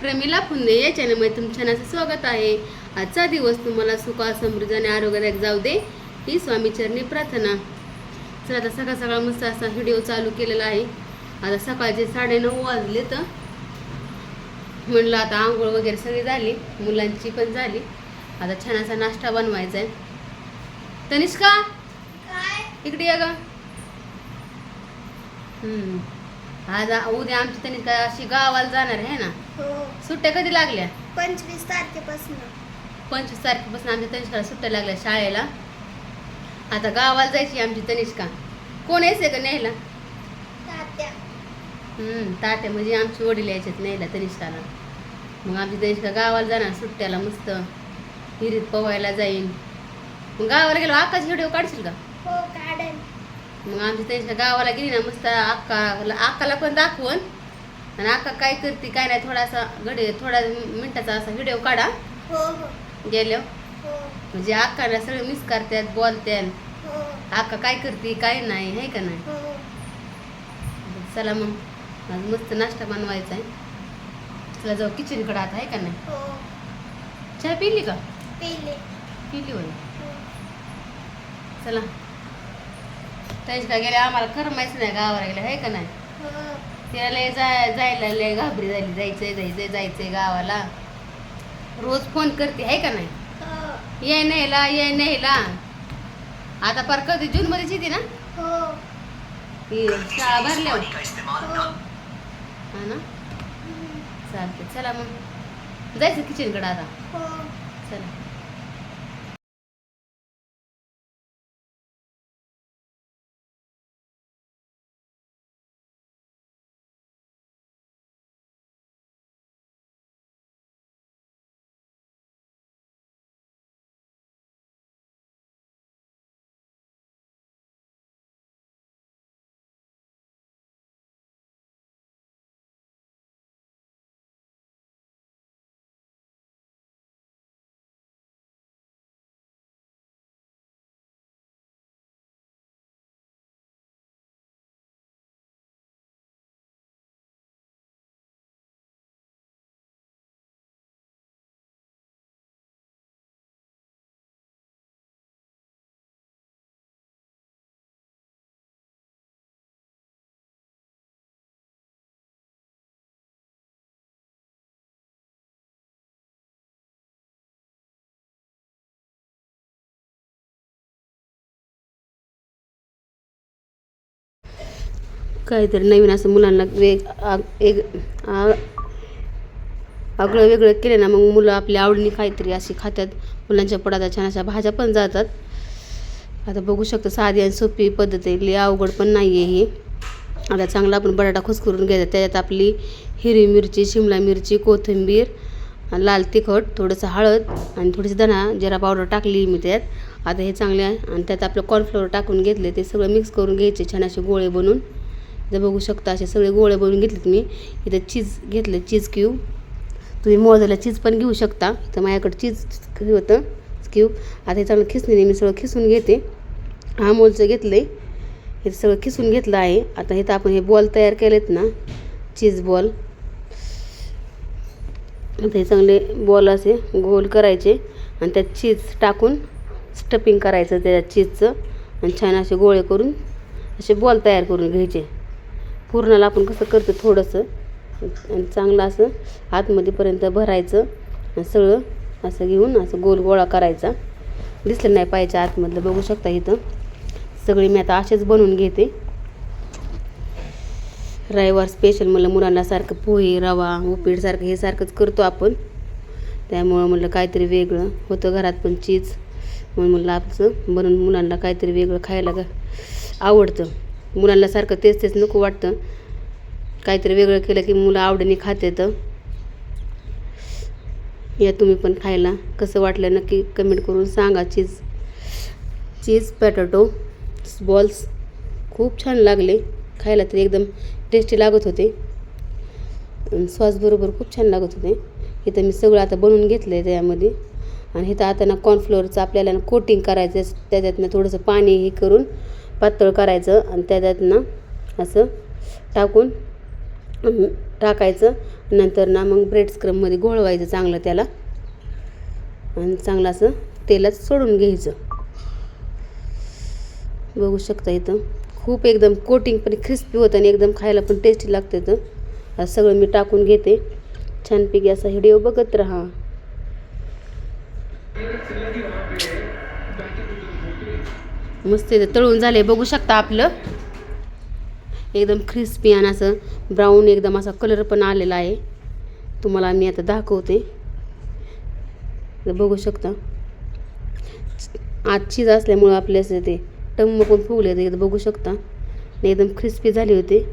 प्रमिला फुंदे या चॅनलमध्ये तुमच्या नाचं स्वागत आहे. आजचा दिवस तुम्हाला सुख समृद्धी आणि आरोग्यदायक जाऊ दे ही स्वामीचरणी प्रार्थना. चला आता सकाळ सकाळ मस्त असा व्हिडिओ चालू केलेला आहे. आता सकाळचे साडेनऊ वाजले तर म्हणलं आता आंघोळ वगैरे सगळी झाली मुलांची पण झाली. आता छान असा नाश्ता बनवायचा आहे. तनिष्का इकडे या ग. हम्म. आज उद्या आमची तनिष्का अशी गावाला जाणार आहे ना? हो. सुट्ट्या कधी लागल्या? पंचवीस तारखेपासून. पंचवीस तारखेपासून आमच्या तनिष्काला सुट्ट्या लागल्या शाळेला. आता गावाला जायची आमची तनिष्का. कोण यायचंय का न्यायला? तात्या. हम्म, तात्या म्हणजे आमची वडील यायच्यात न्यायला तनिष्काला. मग आमची तनिष्का गावाला जाणार सुट्ट्याला मस्त. विहिरीत पोवायला जाईन. मग गावाला गेलो आकाश व्हिडिओ काढशील का? हो काढेल मग आमची तनिष्का गावाला गेली ना मस्त अक्का अक्काला पण दाखवून. आणि अक्का काय करते काय नाही थोडासा घडी थोडा मिनिटाचा असा व्हिडिओ काढा. हो हो. गेल्यावर हो. म्हणजे अक्काला सगळे मिस करतात बोलतात. हो. अक्का काय करते काय नाही आहे का नाही? हो. चला मग. आज मस्त नाश्ता बनवायचा आहे. चला जाऊ किचनकडे आता आहे का नाही? हो. चहा पिली का? पेले. पिली होय. चला. त्याच काय गेले आम्हाला करमायचं नाही गावाला गेलं आहे का नाही? हो तिला लय जाय जायला लय घाबरी झाली जायचंय जायचंय जायचंय गावाला. रोज फोन करते आहे का नाही? ये न्यायला ये न्यायला. आता पर कधी? जून मध्येच येते ना? ती शाळा भरल्यावर. हो हा ना? चालते चला मग. जायचं किचनकडे आता. हो. चला. काहीतरी नवीन असं मुलांना वेग एक आगळं वेगळं केलं ना मग मुलं आपल्या आवडीने काहीतरी अशी खात्यात मुलांच्या पडात छान अशा भाज्या पण जातात. आता बघू शकतो साधी आणि सोपी पद्धत आहे. लई अवघड पण नाही आहे ही. आता चांगला आपण बटाटा खुसकरून घ्यायचा. त्याच्यात आपली हिरवी मिरची शिमला मिरची कोथिंबीर लाल तिखट थोडंसं हळद आणि थोडीशी धना जिरा पावडर टाकली मी त्यात. आता हे चांगले आहे. आणि त्यात आपलं कॉर्नफ्लोअर टाकून घेतले. ते सगळं मिक्स करून घ्यायचे छान असे गोळे बनवून जर बघू शकता असे सगळे गोळे बनवून घेतलेत मी. इथं चीज घेतलं चीज क्यूब तुम्ही मोजायला चीज पण घेऊ शकता. तर माझ्याकडे चीज होतं क्यूब आता हे चांगलं खिसणीने मी सगळं खिसून घेते. अमोलचं घेतलं आहे हे सगळं खिसून घेतलं आहे. आता इथं आपण हे बॉल तयार केलेत ना चीज बॉल आता हे चांगले बॉल असे गोल करायचे आणि त्यात चीज टाकून स्टफिंग करायचं त्याच्यात चीजचं आणि छान असे गोळे करून असे बॉल तयार करून घ्यायचे. पूर्णाला आपण कसं करतो थोडंसं आणि चांगलं असं आतमध्येपर्यंत भरायचं आणि सगळं असं घेऊन असं गोल गोळा करायचा. दिसलं नाही पाहिजे आतमधलं बघू शकता इथं. सगळी मी आता असेच बनवून घेते. रविवार स्पेशल मला मुलांना सारखं पोहे रवा उपीडसारखं हे सारखंच करतो आपण. त्यामुळं म्हटलं काहीतरी वेगळं होतं घरात पण चीज. म्हणून म्हणलं आपलं बनवून मुलांना काहीतरी वेगळं खायला आवडतं. मुलांना सारखं तेच तेच नको वाटतं. काहीतरी वेगळं केलं की मुलं आवडीने खातात या तुम्ही पण खायला. कसं वाटलं नक्की कमेंट करून सांगा. चीज चीज पॅटॅटो बॉल्स खूप छान लागले. खायला तरी एकदम टेस्टी लागत होते. आणि सॉसबरोबर खूप छान लागत होते. इथं मी सगळं आता बनवून घेतलं आहे त्यामध्ये आणि इथं आता ना कॉर्नफ्लोअरचं आपल्याला कोटिंग करायचं आहे त्याच्यातनं थोडंसं पाणी हे करून पातळ करायचं आणि त्याच्यात ना असं टाकून टाकायचं. नंतर ना मग ब्रेड स्क्रममध्ये घोळवायचं चांगलं त्याला. आणि चांगलं असं तेलात सोडून घ्यायचं. बघू शकता इथं. खूप एकदम कोटिंग पण क्रिस्पी होतं आणि एकदम खायला पण टेस्टी लागतं इथं. असं सगळं मी टाकून घेते. छानपैकी असा व्हिडिओ बघत राहा. मस्त येतं तळून झाले बघू शकता आपलं. एकदम क्रिस्पी आणि असं ब्राऊन एकदम असा कलर पण आलेला आहे. तुम्हाला मी आता दाखवते. बघू शकता. आज चीज असल्यामुळं आपले असं ते टम्म पण फुगले ते बघू शकता. एकदम क्रिस्पी झाले होते.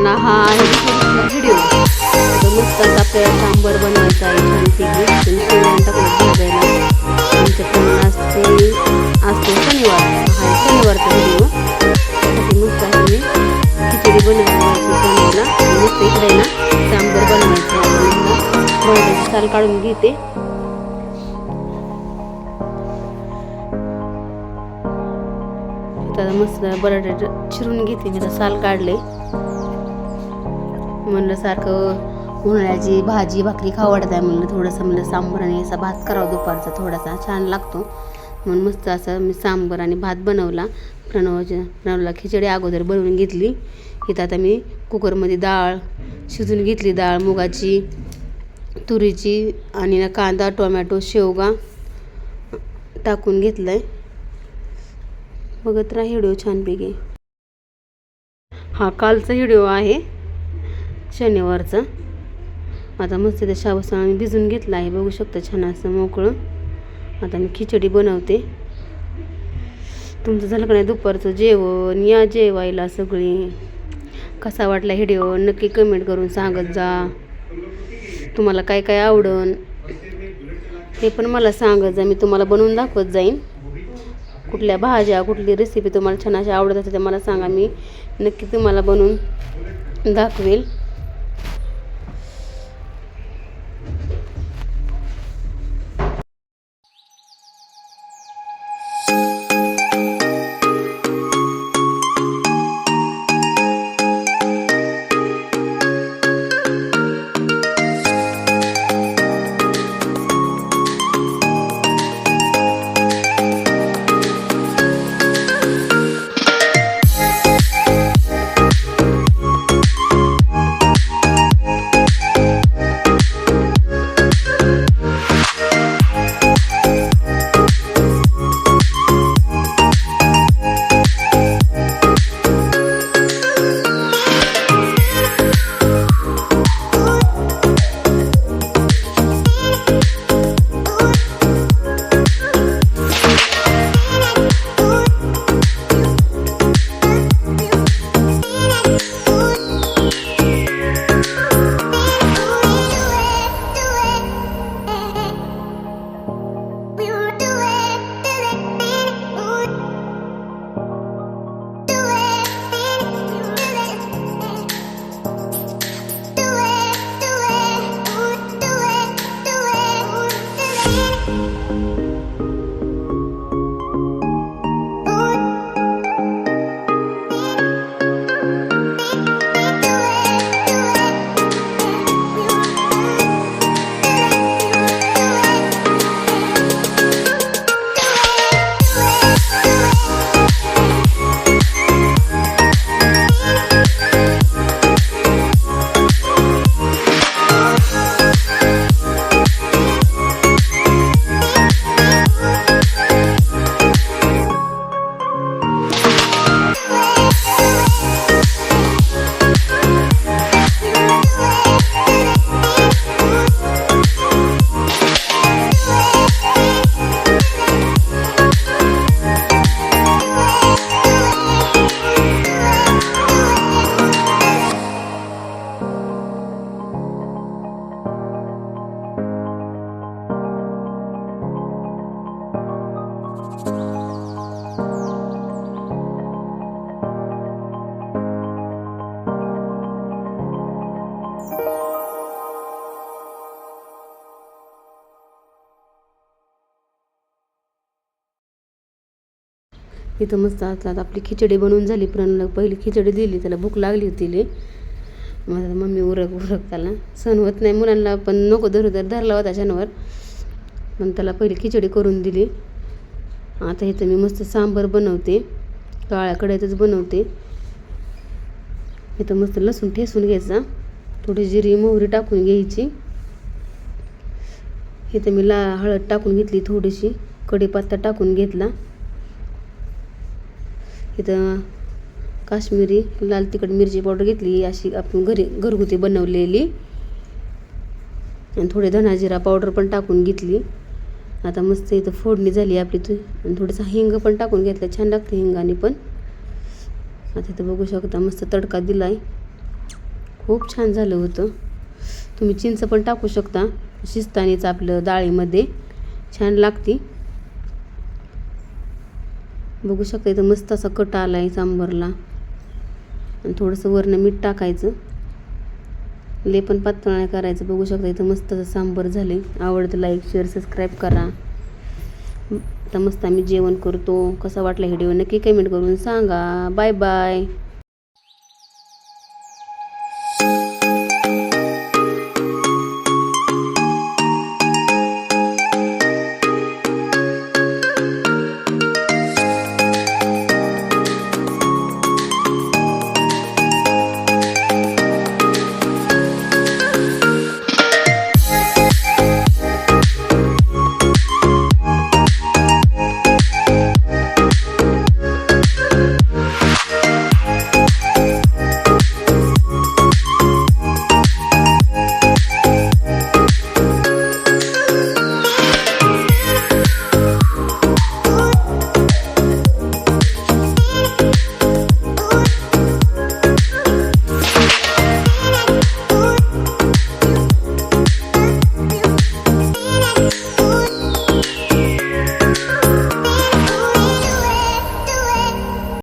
मुलांना हा आहे व्हिडिओ. मस्त आपल्याला सांबर बनवायचा आहे. छानपैकी तुम्ही आमच्याकडून असते शनिवार हा शनिवारचा व्हिडिओ. मस्त मी खिचडी बनवायची बनवायला मस्त इकडे ना सांबर बनवायचं बटाट्याची साल काढून घेते. मस्त बटाटे चिरून घेते मी. तर साल काढले. म्हणलं सारखं उन्हाळ्याची भाजी भाकरी खाऊ वाटत आहे म्हणलं. थोडंसं म्हणलं सांबर आणि असा भात करावा दुपारचा थोडासा. छान लागतो. म्हणून मस्त असं मी सांबर आणि भात बनवला. प्रणवाच्या प्रणवला खिचडी अगोदर बनवून घेतली. इथं आता मी कुकरमध्ये डाळ शिजून घेतली. डाळ मुगाची तुरीची आणि ना कांदा टोमॅटो शेवगा टाकून घेतलं आहे बघत राहा व्हिडिओ छानपैकी. हा कालचा व्हिडिओ आहे. शनिवारचा. आता मस्त त्या शाबूसाना आम्ही भिजून घेतला आहे. बघू शकता छान असं मोकळं. आता मी खिचडी बनवते. तुमचं झालं का नाही दुपारचं जेवण? या जेवायला सगळी. कसा वाटला व्हिडिओ? नक्की कमेंट करून सांगत जा. तुम्हाला काय काय आवडन? हे पण मला सांगत जा. मी तुम्हाला बनवून दाखवत जाईन. कुठल्या भाज्या कुठली रेसिपी तुम्हाला छान अशा आवडत असेल तर मला सांगा. मी नक्की तुम्हाला बनवून दाखवेल. इथं मस्त आता आपली खिचडी बनवून झाली. प्रणला पहिली खिचडी दिली. त्याला भूक लागली होती ले माझा मम्मी उरक उरक त्याला. सण होत नाही. मुलांना पण नको धरू. तर धरला होता शनिवार. मग त्याला पहिली खिचडी करून दिली. आता इथं मी मस्त सांबर बनवते. काळ्या कढईतच बनवते. इथं मस्त लसूण ठेसून घ्यायचा. थोडी जिरी मोहरी टाकून घ्यायची. इथं मी ला हळद टाकून घेतली थोडीशी. कढीपत्ता टाकून घेतला. इथं काश्मीरी लाल तिखट मिरची पावडर घेतली अशी आपण घरी घरगुती बनवलेली. आणि थोडे धनाजिरा पावडर पण टाकून घेतली. आता मस्त इथं फोडणी झाली आपली तू. आणि थोडंसं हिंग पण टाकून घेतलं. छान लागते हिंगाने पण. आता इथं बघू शकता मस्त तडका दिला आहे खूप छान झालं होतं. तुम्ही चिंच पण टाकू शकता. शिस्तानीच आपलं डाळीमध्ये. छान लागते. बघू शकता इथं मस्त असा कट आला आहे सांबरला. आणि थोडंसं वरनं मीठ टाकायचं. लेपण पातळ नाही करायचं. बघू शकता इथं मस्त असं सांबर झाले. आवडतं लाईक शेअर सबस्क्राईब करा. तर मस्त आम्ही जेवण करतो. कसा वाटला व्हिडिओ नक्की कमेंट करून सांगा. Bye bye